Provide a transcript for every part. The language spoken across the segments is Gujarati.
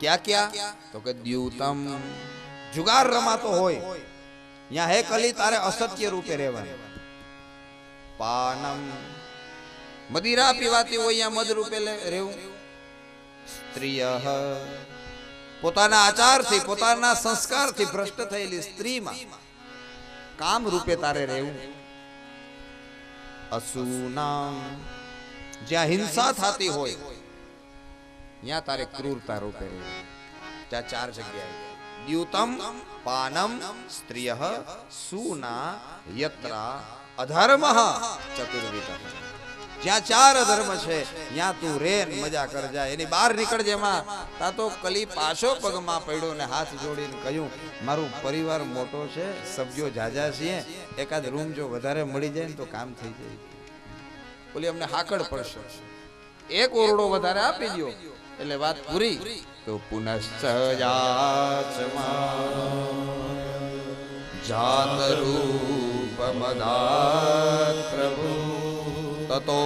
ક્યાં ક્યાં તો કે દ્યુતમ જુગાર રમાતો હોય ત્યાં હે કલી તારે અસત્ય રૂપે રહેવાનું પાનમ મદિરા પીવાતી હોય ત્યાં મદ રૂપે લે- રહેવું સ્ત્રીય પોતાના આચારથી પોતાના સંસ્કારથી ભ્રષ્ટ થયેલી સ્ત્રીમાં કામ રૂપે તારે રહેવું અસુનામ જ્યાં હિંસા થતી હોય ત્યાં તારે ક્રૂરતા રૂપે ત્યાં ચાર જગ્યાએ. દ્યુતમ પાનમ સ્ત્રીય સુના યત્રા અધર્મ ચતુર્વિધ. જ્યાં ચાર અધર્મ છે ત્યાં તું રે મજા કર જાય એની બહાર નીકળ જેમાં તા તો કલી પાછો પગમાં પડ્યો ને હાથ જોડીને કહ્યું, મારું પરિવાર મોટો છે, સભ્યો જાજા છીએ. એકાદ રૂમ જો વધારે મળી જાય ને તો કામ થઈ જાય. બોલી અમને હાકડ પડશે. એક ઓરડો વધારે આપી દો એટલે વાત પૂરી તો પુનશ્ચ જાત રૂપ પ્રભુ તતો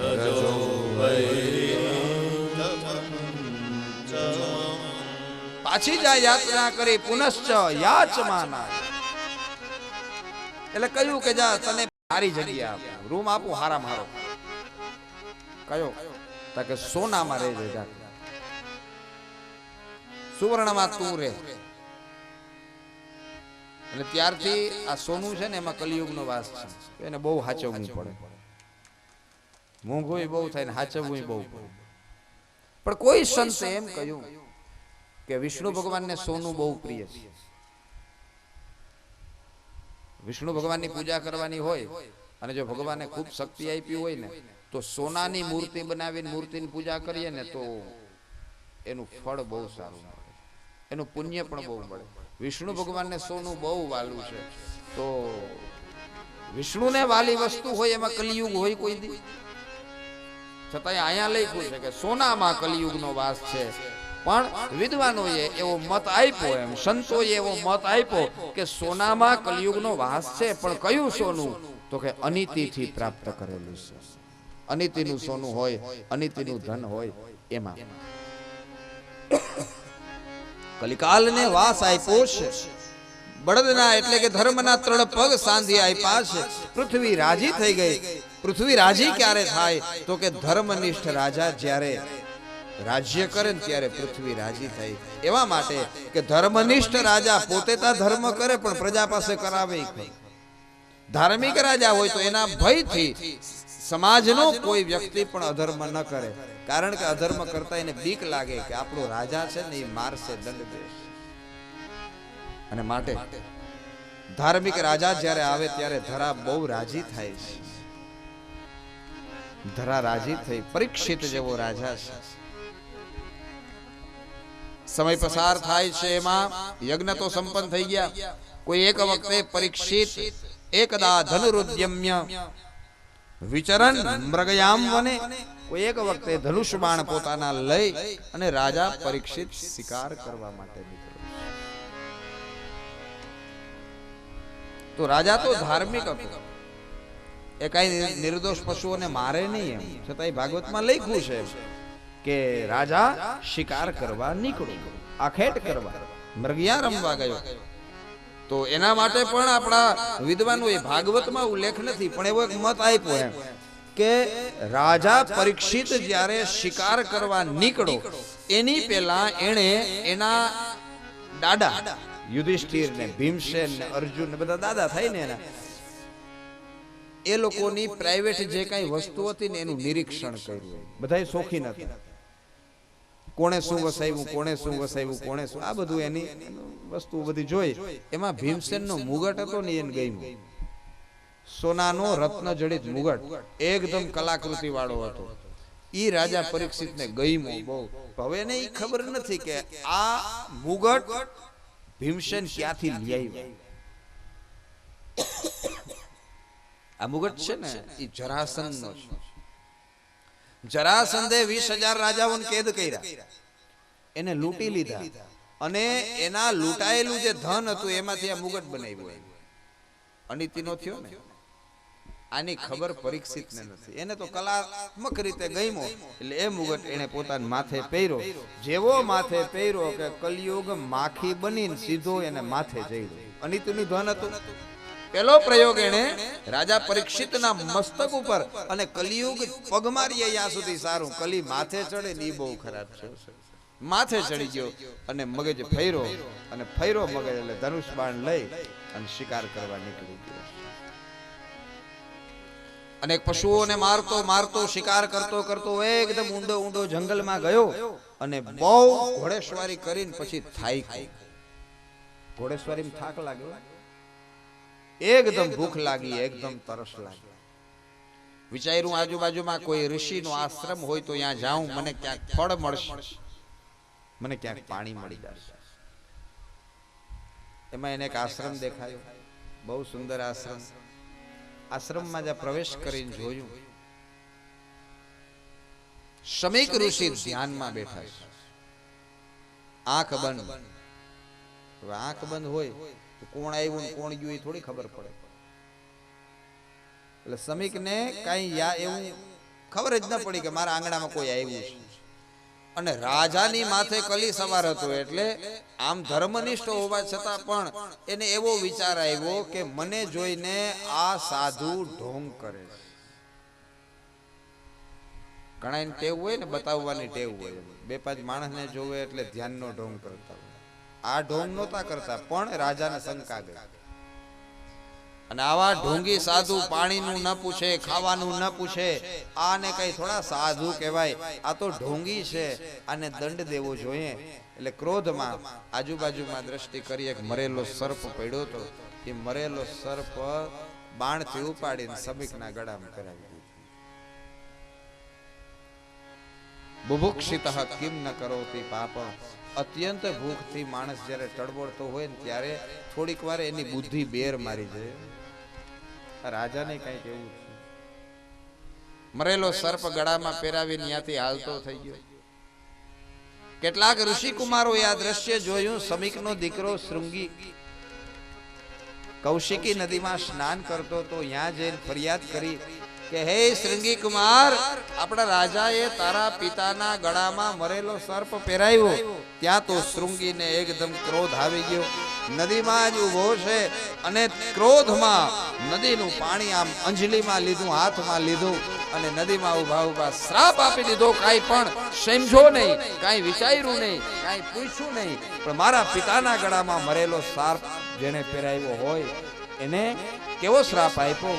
રજો પાછી જાય યાત્રા કરી પુનશ્ચ યાચમાના એટલે કહ્યું કે જા તને સારી જગ્યા રૂમ આપું, હારા મારો. કયો? તા કે સોનામાં રહેજે જા. સુવર્ણમાં તું રહે. એટલે ત્યારથી આ સોનું છે ને એમાં કલિયુગનો વાસ છે. એને બહુ હાચવવું પડે. મોંઘું બહુ થાય ને હાચવવું બહુ પણ કોઈ સંતે એમ કહ્યું કે વિષ્ણુ ભગવાનને સોનું બહુ પ્રિય છે. વિષ્ણુ ભગવાનની પૂજા કરવાની હોય અને જો ભગવાને ખૂબ શક્તિ આપી હોય ને, તો સોનાની મૂર્તિ બનાવીને મૂર્તિની પૂજા કરીએ ને, તો એનું ફળ બહુ સારું મળે. એનું પુણ્ય પણ બહુ મળે. વિષ્ણુ ભગવાનને સોનું બહુ વાલું છે. તો વિષ્ણુને વાલી વસ્તુ હોય એમાં કલિયુગ હોય કોઈ દી? છતાંય અહીંયા લખ્યું છે કે સોનામાં કલિયુગનો વાસ છે. પણ વિદ્વાનોએ એવો મત આપ્યો એમ. સંતોએ એવો મત આપ્યો કે સોનામાં કલિયુગનો વાસ છે, પણ કયું સોનું? તો કે અનિતિથી પ્રાપ્ત કરેલું છે. અનિતિનું સોનું હોય, અનિતિનું ધન હોય, એમાં. કલિકાલને વાસ આપ્યો છે. બળદના એટલે કે ધર્મના ત્રણ પગ સાંધી આપ્યા છે. પૃથ્વી રાજી થઈ ગઈ. પૃથ્વી રાજી ક્યારે થાય? તો કે ધર્મનિષ્ઠ રાજા જ્યારે રાજ્ય કરે ને ત્યારે પૃથ્વી રાજી થઈ. એવા માટે કે ધર્મનિષ્ઠ રાજા પોતે ધર્મ કરે પણ પ્રજા પાસે કરાવે ધાર્મિક રાજા હોય તો એના ભયથી સમાજનો કોઈ વ્યક્તિ પણ અધર્મ ન કરે. કારણ કે અધર્મ કરતા એને બીક લાગે કે આપણો રાજા છે ને એ મારશે, દંડ અને માટે ધાર્મિક રાજા જ્યારે આવે ત્યારે ધરા બહુ રાજી થાય છે. ધરા રાજી થઈ, પરીક્ષિત જેવો રાજા છે. સમય પસાર થાય છે એમાં, યજ્ઞ તો સંપન્ન થઈ ગયા. કોઈ એક વખતે પરીક્ષિત, એકદા ધનુરુદ્યમ્ય, વિચરણ મૃગયામ વને, કોઈ એક વખતે ધનુષ બાણ પોતાના લઈ અને રાજા પરીક્ષિત શિકાર કરવા માટે નીકળ્યો તો રાજા તો ધાર્મિક હતો. એ કઈ નિર્દોષ પશુઓને મારે નહીં એમ. છતાંય ભાગવતમાં લખ્યું છે કે રાજા શિકાર કરવા નીકળ્યો આખેટ કરવા. મૃગિયા રમવા ગયો. તો એના માટે પણ આપણા વિદ્વાનોએ ભાગવતમાં ઉલ્લેખ નથી, પણ એવો એક મત આપ્યો એમ કે રાજા પરીક્ષિત જ્યારે શિકાર કરવા નીકળો, એની પહેલા એણે એના દાદા યુધિષ્ઠિર ને ભીમસેન ને અર્જુન ને બધા દાદા થાય ને એના, એ લોકોની પ્રાઇવેટ જે કઈ વસ્તુ હતી ને એનું નિરીક્ષણ કર્યું. બધાય શોખીન હતા. કોણે શું વસાવ્યું કોણે શું વસાવ્યું કોણે શું આ બધું એની વસ્તુ બધી જોઈ. એમાં ભીમસેનનો મુગટ હતો ને એને ગયું સોનાનો રત્ન જડિત મુગટ એકદમ કલાકૃતિ વાળો હતો. ઈ રાજા પરીક્ષિતને ગમ્યો બહુ. હવે એને ઈ ખબર નથી કે આ મુગટ ભીમસેન ક્યાંથી લઈ આવ્યા? આ મુગટ છે ને એ જરાસંધનો છે. જરાસંધે વીસ હજાર રાજાઓને કેદ કર્યા. એને લૂંટી લીધા. અને એના લૂંટાયેલું જે ધન હતું એમાંથી આ મુગટ બનાવ્યું. અનિતિનો થયો ને? આની ખબર પરીક્ષિતને નથી. એને તો કલાત્મક રીતે ગમ્યો. એટલે એ મુગટ એને પોતાના માથે પહેર્યો. જેવો માથે પહેર્યો કે કલયુગ માખી બનીને સીધો એને માથે જઈ જઈડ્યો નું ધન હતું. પેલો પ્રયોગ એને રાજા પરીક્ષિતના મસ્તક ઉપર અને કલિયુગ પગમારીએ ત્યાં સુધી સારું. કલી માથે ચડે ને બહુ ખરાબ છે. માથે ચડી ગયો અને મગજ ફેરો અને ફેરો મગજ એટલે ધનુષ બાણ લઈ અને શિકાર કરવા નીકળી ગયો. અને પશુઓને મારતો મારતો શિકાર કરતો કરતો એકદમ ઊંડો ઊંડો જંગલમાં ગયો અને બહુ ઘોડેસવારી કરીને પછી થાઈ ઘોડેસવારીમાં થાક લાગ્યો? એકદમ ભૂખ લાગી એકદમ તરસ લાગી. વિચાર્યું આજુબાજુમાં કોઈ ઋષિનો આશ્રમ હોય તો ત્યાં જાઉં મને ક્યાંક ફળ મળશે. મને ક્યાંક પાણી મળી જશે. એમાં એને એક આશ્રમ દેખાયો. બહુ સુંદર આશ્રમ. આશ્રમમાં જ્યાં પ્રવેશ કરીને જોયું. શમીક ઋષિ ધ્યાનમાં બેઠા છે. આંખ બંધ. આંખ બંધ હોય. કોણ આવ્યું કોણ ગયું એ થોડી ખબર પડે. એટલે શ્રમિક ને કઈ એવું ખબર જ ન પડી કે મારા આંગણામાં કોઈ આવ્યું છે. અને રાજાની માથે કલી સવાર હતો એટલે આમ ધર્મનિષ્ઠ હોવા છતાં પણ એને એવો વિચાર આવ્યો કે મને જોઈને આ સાધુ ઢોંગ કરે છે. ઘણા ટેવ હોય ને બતાવવાની ટેવ હોય. બે પાંચ માણસને જોવે એટલે ધ્યાનનો ઢોંગ કરતા હોય. આ ઢોંગ નહોતા કરતા, પણ રાજાને શંકા ગઈ. અને આવા ઢોંગી સાધુ પાણીનું ન પૂછે, ખાવાનું ન પૂછે, આને કઈ થોડા સાધુ કહેવાય. આ તો ઢોંગી છે આને દંડ દેવો જોઈએ. એટલે ક્રોધમાં આજુબાજુમાં દ્રષ્ટિ કરી એક મરેલો સર્પ પડ્યો તો એ મરેલો સર્પ બાણથી ઉપાડીને સમીકના ગળામાં કરાવી દીધો. બુભુક્ષિત કિમ ન કરોતી પાપ? અત્યંત ભૂખથી માણસ જ્યારે ટળબળતો હોય ને ત્યારે થોડીક વાર એની બુદ્ધિ બેર મારી જાય. રાજાને કંઈક એવું મરેલો સર્પ ગળામાં પહેરાવી ત્યાંથી હાલતો થઈ ગયો. કેટલાક ઋષિ કુમારોએ આ દ્રશ્ય જોયું, સમીકનો દીકરો શૃંગી કૌશિકી નદીમાં સ્નાન કરતો તો ત્યાં જઈને ફરિયાદ કરી કે, હે શૃંગી કુમાર, આપણા રાજાએ તારા પિતાના ગળામાં મરેલો સર્પ પહેરાવ્યો. ત્યાં તો શૃંગીને એકદમ ક્રોધ આવી ગયો. નદીમાં જ ઊભો છે અને ક્રોધમાં નદીનું પાણી આમ અંજલીમાં લીધું, હાથમાં લીધું અને નદીમાં ઊભા ઊભા શ્રાપ આપી દીધો. કાંઈ પણ સમજો નહીં, કાંઈ વિચાર્યું નહીં, કાંઈ પૂછ્યું નહીં. પણ મારા પિતાના ગળામાં મરેલો સર્પ જેને પહેરાવ્યો હોય, એને કેવો શ્રાપ આપ્યો?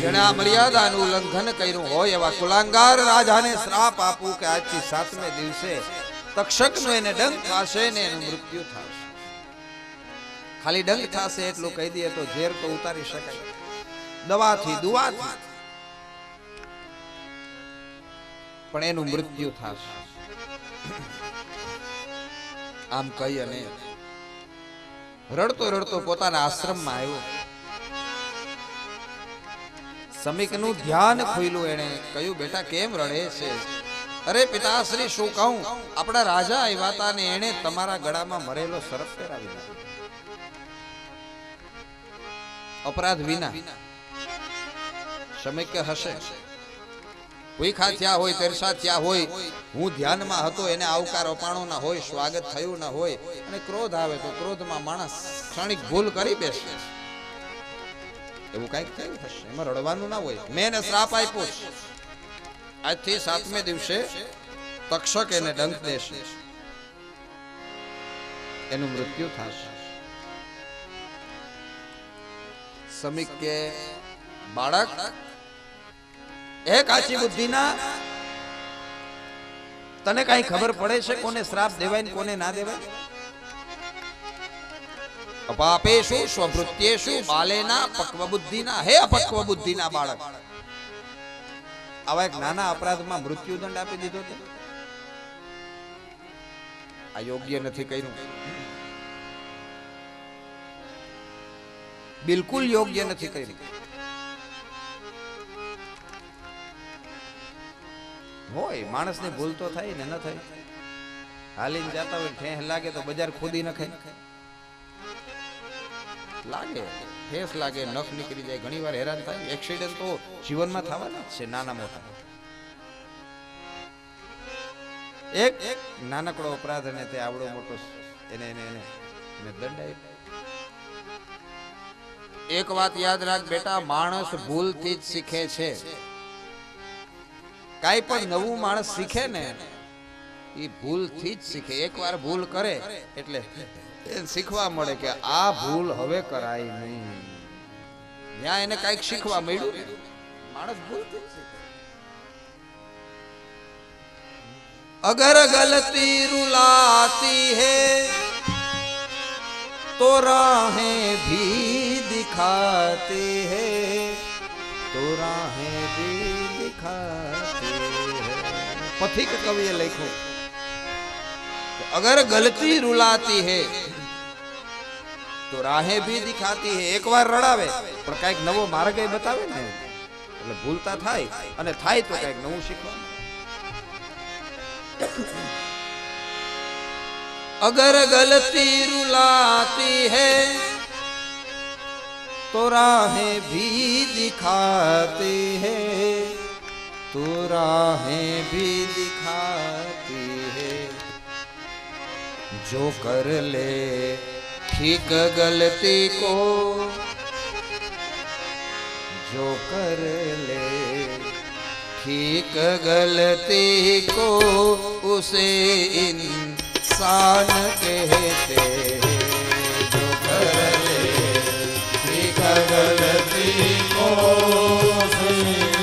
જેણે આ મર્યાદાનું ઉલ્લંઘન કર્યું હોય એવા કુલાંગાર રાજાને શ્રાપ આપવું કે આજથી સાતમે દિવસે તક્ષકનો એને ડંક થશે ને એનું મૃત્યુ થશે. ખાલી ડંક થશે એટલું કહી દઈએ તો ઝેર તો ઉતારી શકાય. દવાથી, દુવાથી. પણ એનું મૃત્યુ થશે. આમ કહી અને રડતો રડતો પોતાના આશ્રમમાં આવ્યો. સમીકનું ધ્યાન ખોઈલું એણે. કહ્યું, બેટા, કેમ રડે છે? અરે પિતાશ્રી શું કહું? આપણા રાજા આવ્યા હતા ને એણે તમારા ગળામાં મરેલો સરફ ફેરાવી દીધો અપરાધ વિના. સમીક હશે. ભૂખા થયા હોય, તેરસા થયા હોય, હું ધ્યાનમાં હતો, એને આવકાર અપાણો ના હોય, સ્વાગત થયું ના હોય અને ક્રોધ આવે તો ક્રોધમાં માણસ ક્ષણિક ભૂલ કરી બેસે. એવું કંઈક થયું હશે, એમાં રડવાનું ના હોય. મેં એને શ્રાપ આપ્યો આજથી સાતમે દિવસે તક્ષક એને ડંક દેશે. એનું મૃત્યુ થશે. સમીક કે બાળક એ કાચી બુદ્ધિના? તને કઈ ખબર પડે છે કોને શ્રાપ દેવાય ને કોને ના દેવાય? અપાપેશુ સ્વભૃત્યેશુ બાલેના પક્વ બુદ્ધિના હે અપક્વ બુદ્ધિના બાળક. આવા એક નાના અપરાધમાં મૃત્યુદંડ આપી દીધો તે આ યોગ્ય નથી કર્યું. બિલકુલ યોગ્ય નથી કર્યું. હોય, માણસની ભૂલ તો થાય ને ન થાય. હાલીને જતા હોય, ઠેહ લાગે તો બજાર ખોદી નખે લાગે, ઠેસ લાગે, નખ નીકળી જાય ઘણી વાર હેરાન થાય. એક્સિડન્ટ તો જીવનમાં થવાના જ છે, નાના મોટા. એક એક નાનકડો અપરાધ અને તે આવડો મોટો એને એને એને દંડ. એક વાત યાદ રાખ બેટા, માણસ ભૂલથી જ શીખે છે. કાંઈ પણ નવું માણસ શીખે ને એ ભૂલથી જ શીખે એકવાર ભૂલ કરે એટલે એને શીખવા મળે કે આ ભૂલ હવે કરાય નહીં ત્યાં એને કાંઈક શીખવા મળ્યું ને માણસ ભૂલથી જ શીખે अगर गलती रुलाती है तो राहें भी दिखाती है तो राहें भी दिखाती है पथिक कवि लिखो अगर गलती रुलाती है તો રાહે ભી દિખાતી હે એકવાર રડાવે પણ કઈક નવો માર્ગ એ બતાવે ને એટલે ભૂલતા થાય અને થાય તો કઈક નવું શીખવા अगर गलती रुलाती है तो राहें भी दिखाती है तो राहें भी दिखाती है। जो कर ले ठीक गलती को, जो कर ले ठीक गलती को, उसे इंसान कहते जो कर ले ठीक गलती को, उसे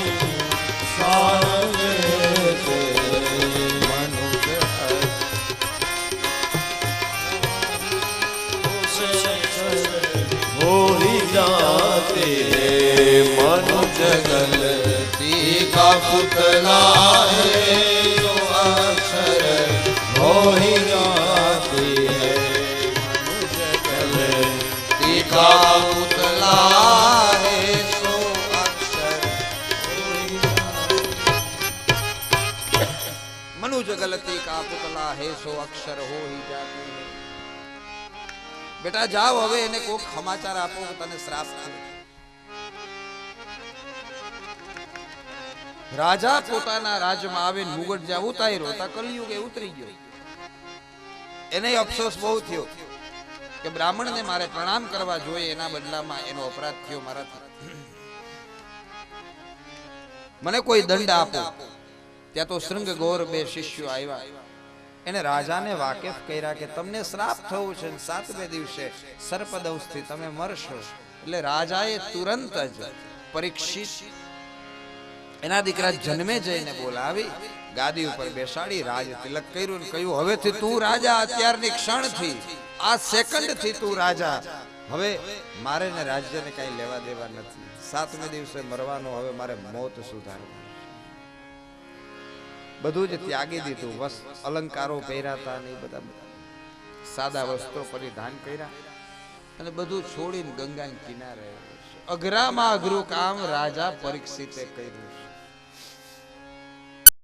पुतला है जो अक्षर हो ही जाती है गलती का पुतला है सो अक्षर मनुज गलती का पुतला है सो अक्षर हो ही जाती है બેટા જાઓ હવે એને કોક સમાચાર આપો કે તને શ્રાપ થયો રાજા પોતાના રાજમાં આવે મુગટ જ્યાં ઉતાર્યો તા કલયુગ ઉતરી ગયો. એને અફસોસ બહુ થયો કે બ્રાહ્મણને મારે પ્રણામ કરવા જોઈએ એના બદલામાં એનો અપરાધ થયો મારાથી. મને કોઈ દંડ આપો. ત્યાં તો શૃંગ ગૌર બે શિષ્યો આવ્યા. એને રાજાને વાકેફ કર્યા કે તમને શ્રાપ થવું છે સાતમે દિવસે સર્પદંશથી તમે મરશો. એટલે રાજાએ તુરંત જ પરીક્ષિત એના દીકરા જન્મે જઈને બોલાવી, ગાદી ઉપર બેસાડી રાજ તિલક કર્યું ને કહ્યું, હવેથી તું રાજા અત્યારની ક્ષણથી, આ સેકન્ડથી તું રાજા. હવે મારે ને રાજ્યને કઈ લેવા દેવા નથી. સાતમે દિવસે મરવાનો, હવે મારે મોત સુધારવું બધું જ ત્યાગી દીધું. વસ, અલંકારો પહેર્યા હતા ને બધા સાદા વસ્ત્રો પરિધાન કર્યા. અને બધું છોડીને ગંગાના કિનારે અઘરામાં અઘરું કામ રાજા પરીક્ષિતે કર્યું.